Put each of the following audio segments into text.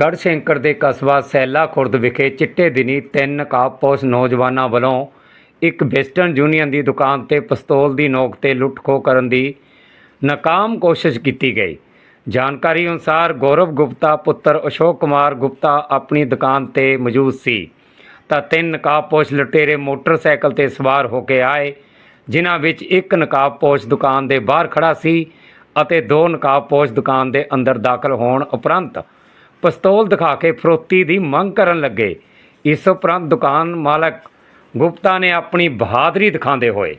ਗੜ੍ਹਸ਼ੰਕਰ ਦੇ ਕਸਬਾ ਸੈਲਾ ਖੁਰਦ ਵਿਖੇ ਚਿੱਟੇ ਦਿਨੀ ਤਿੰਨ ਨਕਾਬਪੋਸ਼ ਨੌਜਵਾਨਾਂ ਵੱਲੋਂ ਇੱਕ ਵੈਸਟਰਨ ਯੂਨੀਅਨ ਦੀ ਦੁਕਾਨ ਤੇ ਪਿਸਤੌਲ ਦੀ ਨੋਕ ਤੇ ਲੁੱਟ-ਖੋਹ ਕਰਨ ਦੀ ਨਾਕਾਮ ਕੋਸ਼ਿਸ਼ ਕੀਤੀ ਗਈ। ਜਾਣਕਾਰੀ ਅਨੁਸਾਰ ਗੌਰਵ ਗੁਪਤਾ, ਪੁੱਤਰ ਅਸ਼ੋਕ ਕੁਮਾਰ ਗੁਪਤਾ ਆਪਣੀ ਦੁਕਾਨ ਤੇ ਮੌਜੂਦ ਸੀ। ਤਾਂ ਤਿੰਨ ਨਕਾਬਪੋਸ਼ ਲੁਟੇਰੇ ਮੋਟਰਸਾਈਕਲ ਤੇ ਸਵਾਰ ਹੋ ਕੇ ਆਏ, ਜਿਨ੍ਹਾਂ ਵਿੱਚ ਇੱਕ ਨਕਾਬਪੋਸ਼ ਦੁਕਾਨ ਦੇ ਬਾਹਰ ਖੜਾ ਸੀ ਅਤੇ ਦੋ ਨਕਾਬਪੋਸ਼ ਦੁਕਾਨ ਦੇ ਅੰਦਰ ਦਾਖਲ ਹੋਣ ਉਪਰੰਤ ਪਿਸਤੌਲ ਦਿਖਾ ਕੇ ਫਰੋਤੀ ਦੀ ਮੰਗ ਕਰਨ ਲੱਗੇ। ਇਸ ਉਪਰੰਤ ਦੁਕਾਨ ਮਾਲਕ ਗੁਪਤਾ ਨੇ ਆਪਣੀ ਬਹਾਦਰੀ ਦਿਖਾਉਂਦੇ ਹੋਏ,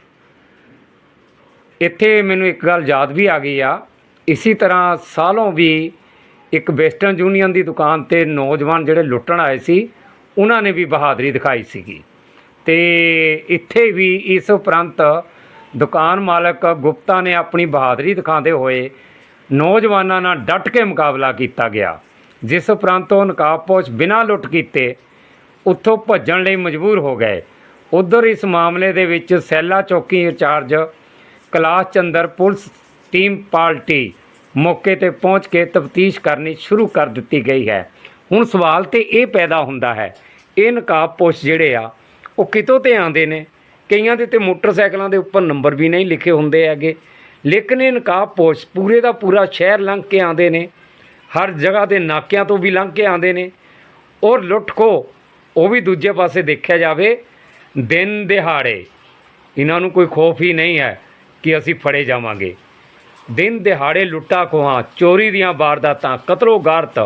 ਇੱਥੇ ਮੈਨੂੰ ਇੱਕ ਗੱਲ ਯਾਦ ਵੀ ਆ ਗਈ ਆ। ਇਸੇ ਤਰ੍ਹਾਂ ਸਾਲੋਂ ਵੀ ਇੱਕ ਵੈਸਟਰਨ ਯੂਨੀਅਨ ਦੀ ਦੁਕਾਨ ਤੇ ਨੌਜਵਾਨ ਜਿਹੜੇ ਲੁੱਟਣ ਆਏ ਸੀ, ਉਹਨਾਂ ਨੇ ਵੀ ਬਹਾਦਰੀ ਦਿਖਾਈ ਸੀਗੀ। ਤੇ ਇੱਥੇ ਵੀ ਇਸ ਉਪਰੰਤ ਦੁਕਾਨ ਮਾਲਕ ਗੁਪਤਾ ਨੇ ਆਪਣੀ ਬਹਾਦਰੀ ਦਿਖਾਉਂਦੇ ਹੋਏ ਨੌਜਵਾਨਾਂ ਨਾਲ ਡਟ ਕੇ ਮੁਕਾਬਲਾ ਕੀਤਾ ਗਿਆ। ਜਿਸ ਉਪਰੰਤ ਉਹ ਨਕਾਬਪੋਸ਼ ਬਿਨਾਂ ਲੁੱਟ ਕੀਤੇ ਉੱਥੋਂ ਭੱਜਣ ਲਈ ਮਜਬੂਰ ਹੋ ਗਏ। ਉਧਰ ਇਸ ਮਾਮਲੇ ਦੇ ਵਿੱਚ ਸੈਲਾ ਚੌਕੀ in charge Kailash Chander police team party ਮੌਕੇ ਤੇ ਪਹੁੰਚ ਕੇ ਤਫਤੀਸ਼ ਕਰਨੀ ਸ਼ੁਰੂ ਕਰ ਦਿੱਤੀ ਗਈ ਹੈ। ਹੁਣ ਸਵਾਲ ਤੇ ਇਹ ਪੈਦਾ ਹੁੰਦਾ ਹੈ, ਇਹ ਨਕਾਬ ਪੋਸ਼ ਜਿਹੜੇ ਆ, ਉਹ ਕਿਤੋਂ ਤੇ ਆਉਂਦੇ ਨੇ? ਕਈਆਂ ਦੇ ਤੇ ਮੋਟਰਸਾਈਕਲਾਂ ਦੇ ਉੱਪਰ ਨੰਬਰ ਵੀ ਨਹੀਂ ਲਿਖੇ ਹੁੰਦੇ ਹੈਗੇ। ਲੇਕਿਨ ਇਹ ਨਕਾਬ ਪੋਸ਼ ਪੂਰੇ ਦਾ ਪੂਰਾ ਸ਼ਹਿਰ ਲੰਘ ਕੇ ਆਉਂਦੇ ਨੇ। ਹਰ ਜਗ੍ਹਾ 'ਤੇ ਨਾਕਿਆਂ ਤੋਂ ਵੀ ਲੰਘ ਕੇ ਆਉਂਦੇ ਨੇ। ਔਰ ਲੁੱਟ ਖੋ ਉਹ ਵੀ ਦੂਜੇ ਪਾਸੇ ਦੇਖਿਆ ਜਾਵੇ, ਦਿਨ ਦਿਹਾੜੇ। ਇਹਨਾਂ ਨੂੰ ਕੋਈ ਖੌਫ ਹੀ ਨਹੀਂ ਹੈ ਕਿ ਅਸੀਂ ਫੜੇ ਜਾਵਾਂਗੇ। ਦਿਨ ਦਿਹਾੜੇ ਲੁੱਟਾ ਖੋਹਾਂ, ਚੋਰੀ ਦੀਆਂ ਵਾਰਦਾਤਾਂ, ਕਤਲੋ ਗਾਰਤ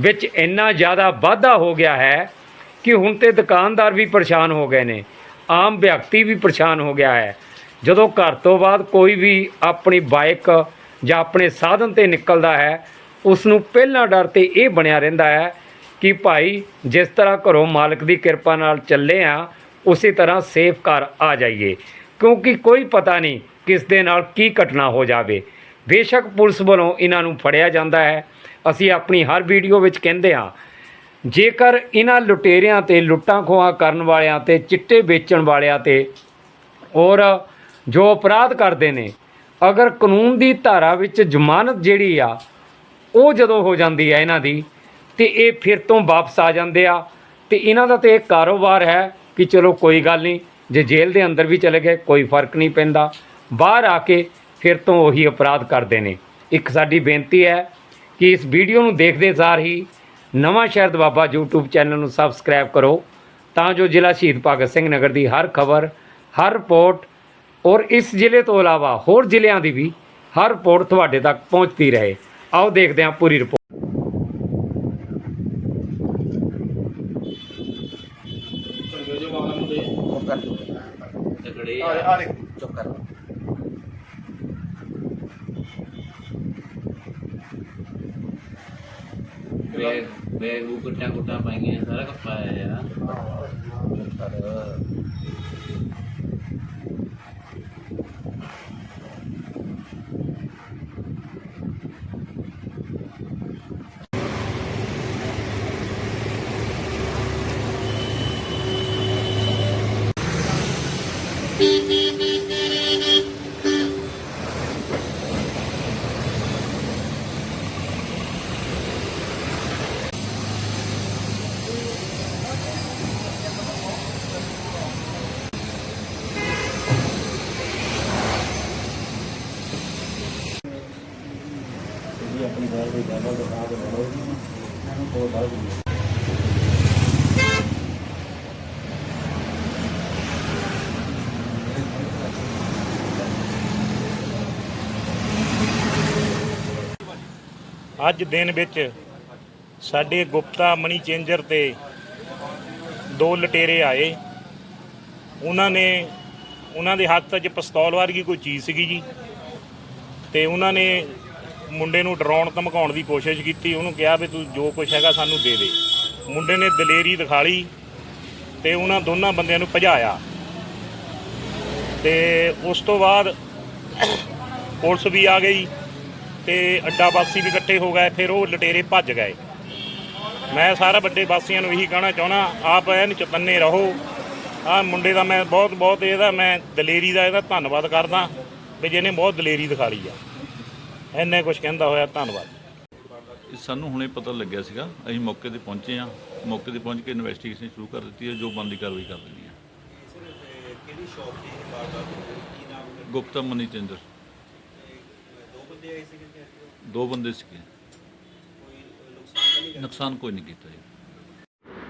ਵਿੱਚ ਇੰਨਾ ਜ਼ਿਆਦਾ ਵਾਧਾ ਹੋ ਗਿਆ ਹੈ ਕਿ ਹੁਣ ਤੇ ਦੁਕਾਨਦਾਰ ਵੀ ਪਰੇਸ਼ਾਨ ਹੋ ਗਏ ਨੇ। ਆਮ ਵਿਅਕਤੀ ਵੀ ਪਰੇਸ਼ਾਨ ਹੋ ਗਿਆ ਹੈ। ਜਦੋਂ ਘਰ ਤੋਂ ਬਾਅਦ ਕੋਈ ਵੀ ਆਪਣੀ ਬਾਈਕ ਜਾਂ ਆਪਣੇ ਸਾਧਨ ਤੇ ਨਿਕਲਦਾ ਹੈ ਉਸ ਨੂੰ ਪਹਿਲਾਂ ਡਰ ਤੇ ਇਹ ਬਣਿਆ ਰਹਿੰਦਾ ਹੈ ਕਿ ਭਾਈ, ਜਿਸ ਤਰ੍ਹਾਂ ਘਰੋਂ ਮਾਲਕ ਦੀ ਕਿਰਪਾ ਨਾਲ ਚੱਲੇ ਆ, ਉਸੇ ਤਰ੍ਹਾਂ ਸੇਫ ਘਰ ਆ ਜਾਈਏ। ਕਿਉਂਕਿ ਕੋਈ ਪਤਾ ਨਹੀਂ ਕਿਸ ਦੇ ਨਾਲ ਕੀ ਘਟਨਾ ਹੋ ਜਾਵੇ। ਬੇਸ਼ੱਕ ਪੁਲਿਸ ਵੱਲੋਂ ਇਹਨਾਂ ਨੂੰ ਫੜਿਆ ਜਾਂਦਾ ਹੈ। ਅਸੀਂ ਆਪਣੀ ਹਰ ਵੀਡੀਓ ਵਿੱਚ ਕਹਿੰਦੇ ਹਾਂ ਜੇਕਰ ਇਹਨਾਂ ਲੁਟੇਰਿਆਂ ਤੇ ਲੁੱਟਾਂ ਖੋਹਾਂ ਕਰਨ ਵਾਲਿਆਂ ਤੇ, ਚਿੱਟੇ ਵੇਚਣ ਵਾਲਿਆਂ ਤੇ ਔਰ ਜੋ ਅਪਰਾਧ ਕਰਦੇ ਨੇ, ਅਗਰ ਕਾਨੂੰਨ ਦੀ ਧਾਰਾ ਵਿੱਚ ਜ਼ਮਾਨਤ ਜਿਹੜੀ ਆ ਉਹ ਜਦੋਂ ਹੋ ਜਾਂਦੀ ਹੈ ਇਹਨਾਂ ਦੀ, ਤੇ ਇਹ ਫਿਰ ਤੋਂ ਵਾਪਸ ਆ ਜਾਂਦੇ ਆ। ਤੇ ਇਹਨਾਂ ਦਾ ਤੇ ਇਹ ਕਾਰੋਬਾਰ ਹੈ ਕਿ ਚਲੋ ਕੋਈ ਗੱਲ ਨਹੀਂ, ਜੇ ਜੇਲ੍ਹ ਦੇ ਅੰਦਰ ਵੀ ਚਲੇ ਗਏ, ਕੋਈ ਫ਼ਰਕ ਨਹੀਂ ਪੈਂਦਾ। ਬਾਹਰ ਆ ਕੇ ਫਿਰ ਤੋਂ ਉਹੀ ਅਪਰਾਧ ਕਰਦੇ ਨੇ। ਇੱਕ ਸਾਡੀ ਬੇਨਤੀ ਹੈ ਕਿ ਇਸ ਵੀਡੀਓ ਨੂੰ ਦੇਖਦੇ ਸਾਰ ਹੀ ਨਵਾਂ ਸ਼ਹਿਰ ਦਵਾਬਾ YouTube ਚੈਨਲ ਨੂੰ ਸਬਸਕ੍ਰਾਈਬ ਕਰੋ, ਤਾਂ ਜੋ ਜ਼ਿਲ੍ਹਾ ਸ਼ਹੀਦ ਭਗਤ ਸਿੰਘ ਨਗਰ ਦੀ ਹਰ ਖਬਰ, ਹਰ ਰਿਪੋਰਟ ਔਰ ਇਸ ਜ਼ਿਲ੍ਹੇ ਤੋਂ ਇਲਾਵਾ ਹੋਰ ਜ਼ਿਲ੍ਹਿਆਂ ਦੀ ਵੀ ਹਰ ਰਿਪੋਰਟ ਤੁਹਾਡੇ ਤੱਕ ਪਹੁੰਚਦੀ ਰਹੇ। ਆਓ ਦੇਖਦੇ ਹਾਂ ਪੂਰੀ ਰਿਪੋਰਟ ਚੁੱਪ ਕਰ ਤਗੜੇ ਆ ਆ ਆ ਦੇਖ। ਚੁੱਪ ਕਰ। ਬੈਗ ਬੈਗ ਉਹ ਕੁੱਟਾਂ ਕੁੱਟਾਂ ਪਾਈਆਂ ਸਾਰਾ ਕੁਝ ਪਾਇਆ ਯਾਰ ਦਿਖਾ ਕੇ ਮੈਨੂੰ ਕੋਈ ਬਾਤ ਨਹੀਂ ਅੱਜ ਦਿਨ ਵਿੱਚ ਸਾਡੇ ਗੁਪਤਾ ਮਨੀ ਚੇਂਜਰ ਤੇ ਦੋ ਲਟੇਰੇ ਆਏ। ਉਹਨਾਂ ਨੇ, ਉਹਨਾਂ ਦੇ ਹੱਥ 'ਚ ਪਿਸਤੌਲ ਵਰਗੀ ਕੋਈ ਚੀਜ਼ ਸੀਗੀ ਜੀ। ਤੇ ਉਹਨਾਂ ਨੇ ਮੁੰਡੇ ਨੂੰ ਡਰਾਉਣ ਧਮਕਾਉਣ ਦੀ ਕੋਸ਼ਿਸ਼ ਕੀਤੀ, ਉਹਨੂੰ ਕਿਹਾ ਵੀ ਤੂੰ ਜੋ ਕੁਝ ਹੈਗਾ ਸਾਨੂੰ ਦੇ ਦੇ। ਮੁੰਡੇ ਨੇ ਦਲੇਰੀ ਦਿਖਾ ਲਈ ਤੇ ਉਹਨਾਂ ਦੋਨਾਂ ਬੰਦਿਆਂ ਨੂੰ ਭਜਾਇਆ। ਤੇ ਉਸ ਤੋਂ ਬਾਅਦ ਪੁਲਿਸ ਵੀ ਆ ਗਈ ਤੇ ਅੱਡਾ ਵਾਸੀ ਵੀ ਇਕੱਠੇ ਹੋ ਗਏ, ਫਿਰ ਉਹ ਲਟੇਰੇ ਭੱਜ ਗਏ। ਮੈਂ ਸਾਰਾ ਵੱਡੇ ਵਾਸੀਆਂ ਨੂੰ ਇਹੀ ਕਹਿਣਾ ਚਾਹਣਾ ਆਪ ਐਨ ਚਤੰਨੇ ਰਹੋ। ਆ ਮੁੰਡੇ ਦਾ ਮੈਂ ਬਹੁਤ ਬਹੁਤ ਇਹਦਾ, ਮੈਂ ਦਲੇਰੀ ਦਾ ਇਹਦਾ ਧੰਨਵਾਦ ਕਰਦਾ ਵੀ ਜਿਹਨੇ ਬਹੁਤ ਦਲੇਰੀ ਦਿਖਾ ਲਈ ਆ। ਐਨੇ ਕੁਝ ਕਹਿੰਦਾ ਹੋਇਆ, ਧੰਨਵਾਦ। ਸਾਨੂੰ ਹੁਣੇ ਪਤਾ ਲੱਗਿਆ ਸੀਗਾ, ਅਸੀਂ ਮੌਕੇ ਤੇ ਪਹੁੰਚੇ ਆ ਮੌਕੇ ਤੇ ਪਹੁੰਚ ਕੇ ਇਨਵੈਸਟੀਗੇਸ਼ਨ ਸ਼ੁਰੂ ਕਰ ਦਿੱਤੀ ਹੈ, ਜੋ ਬੰਦੀ ਕਾਰਵਾਈ ਕਰ ਦੇਣੀ ਹੈ। ਕਿਹੜੀ ਸ਼ੌਪ ਦੀ ਵਾਰਦਾਤ ਹੋਈ ਕੀ ਨਾਮ ਹੈ ਗੁਪਤਾ ਮਨੀ ਚੇਂਜਰ ਦੋ ਬੰਦੇ ਆਏ ਸੀ ਕਿ ਦੋ ਬੰਦੇ ਸੀਗੇ। ਕੋਈ ਨੁਕਸਾਨ ਤਾਂ ਨਹੀਂ ਨੁਕਸਾਨ ਕੋਈ ਨਹੀਂ ਕੀਤਾ ਜੀ?